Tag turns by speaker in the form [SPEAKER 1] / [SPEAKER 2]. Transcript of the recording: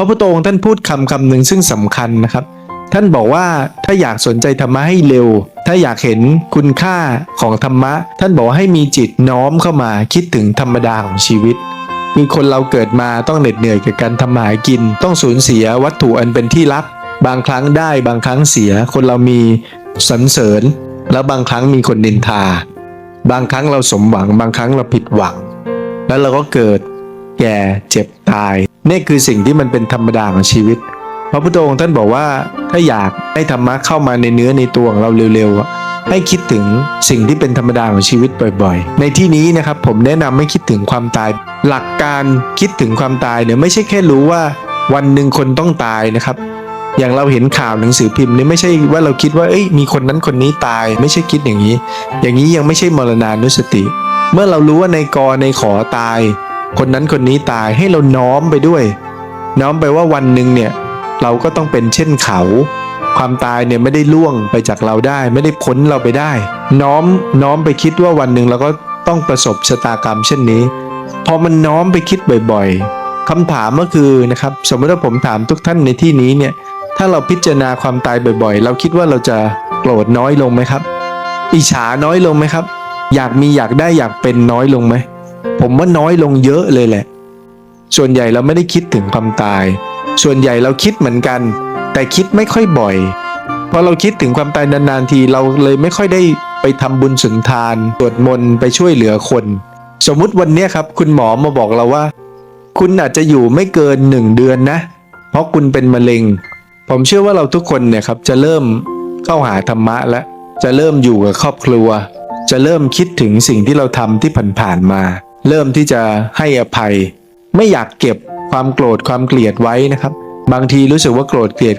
[SPEAKER 1] พระพุทธองค์ท่านพูดคำคำหนึ่งซึ่งสำคัญนะครับ ท่านบอกว่าถ้าอยากสนใจธรรมะให้เร็ว ถ้าอยากเห็นคุณค่าของธรรมะ ท่านบอกให้มีจิตน้อมเข้ามาคิดถึงธรรมดาของชีวิตคือคนเราเกิดมาต้องเหน็ดเหนื่อยกับการทำมาหากิน ต้องสูญเสียวัตถุอันเป็นที่รัก บางครั้งได้บางครั้งเสีย คนเรามีสรรเสริญ แล้วบางครั้งมีคนนินทา บางครั้งเราสมหวัง บางครั้งเราผิดหวัง แล้วเราก็เกิดแก่เจ็บ ตายนี่คือสิ่งที่มันเป็นธรรมดาของชีวิต พระพุทธองค์ท่านบอกว่าถ้าอยากให้ธรรมะเข้ามาในเนื้อในตัวของเราเร็วๆให้คิดถึงสิ่งที่เป็นธรรมดาของชีวิตบ่อยๆ ในที่นี้นะครับผมแนะนำให้คิดถึงความตาย หลักการคิดถึงความตายเนี่ยไม่ใช่แค่รู้ว่าวันหนึ่งคนต้องตายนะครับ อย่างเราเห็นข่าวหนังสือพิมพ์นี่ไม่ใช่ว่าเราคิดว่าเอ้ยมีคนนั้นคนนี้ตาย ไม่ใช่คิดอย่างนี้ อย่างนี้ยังไม่ใช่มรณานุสติ เมื่อเรารู้ว่าในกอในขอตาย คนนั้นคนนี้ตายให้เราน้อมไปด้วย น้อมไปว่าวันหนึ่งเนี่ยเราก็ต้องเป็นเช่นเขา ความตายเนี่ยไม่ได้ล่วงไปจากเราได้ ไม่ได้พ้นเราไปได้ น้อมน้อมไปคิดว่าวันหนึ่งเราก็ต้องประสบชะตากรรมเช่นนี้ พอมันน้อมไปคิดบ่อยๆคำถามก็คือนะครับสมมติว่าผมถามทุกท่านในที่นี้เนี่ยถ้าเราพิจารณาความตายบ่อยๆ เราคิดว่าเราจะโกรธน้อยลงไหมครับ อิจฉาน้อยลงไหมครับ อยากมีอยากได้อยากเป็นน้อยลงไหม ผมว่าน้อยลงเยอะเลยแหละ ส่วนใหญ่เราไม่ได้คิดถึงความตาย ส่วนใหญ่เราคิดเหมือนกัน แต่คิดไม่ค่อยบ่อยพอเราคิดถึงความตายนานๆทีเราเลยไม่ค่อยได้ไปทำบุญสุนทานสวดมนต์ไปช่วยเหลือคน สมมุติวันนี้ครับ คุณหมอมาบอกเราว่า คุณอาจจะอยู่ไม่เกินหนึ่งเดือนนะ เพราะคุณเป็นมะเร็ง ผมเชื่อว่าเราทุกคนเนี่ยครับจะเริ่มเข้าหาธรรมะแล้วจะเริ่มอยู่กับครอบครัว จะเริ่มคิดถึงสิ่งที่เราทำที่ผ่านๆมา เริ่มที่จะให้อภัย ไม่อยากเก็บความโกรธความเกลียดไว้นะครับ บางทีรู้สึกว่าโกรธเกลียด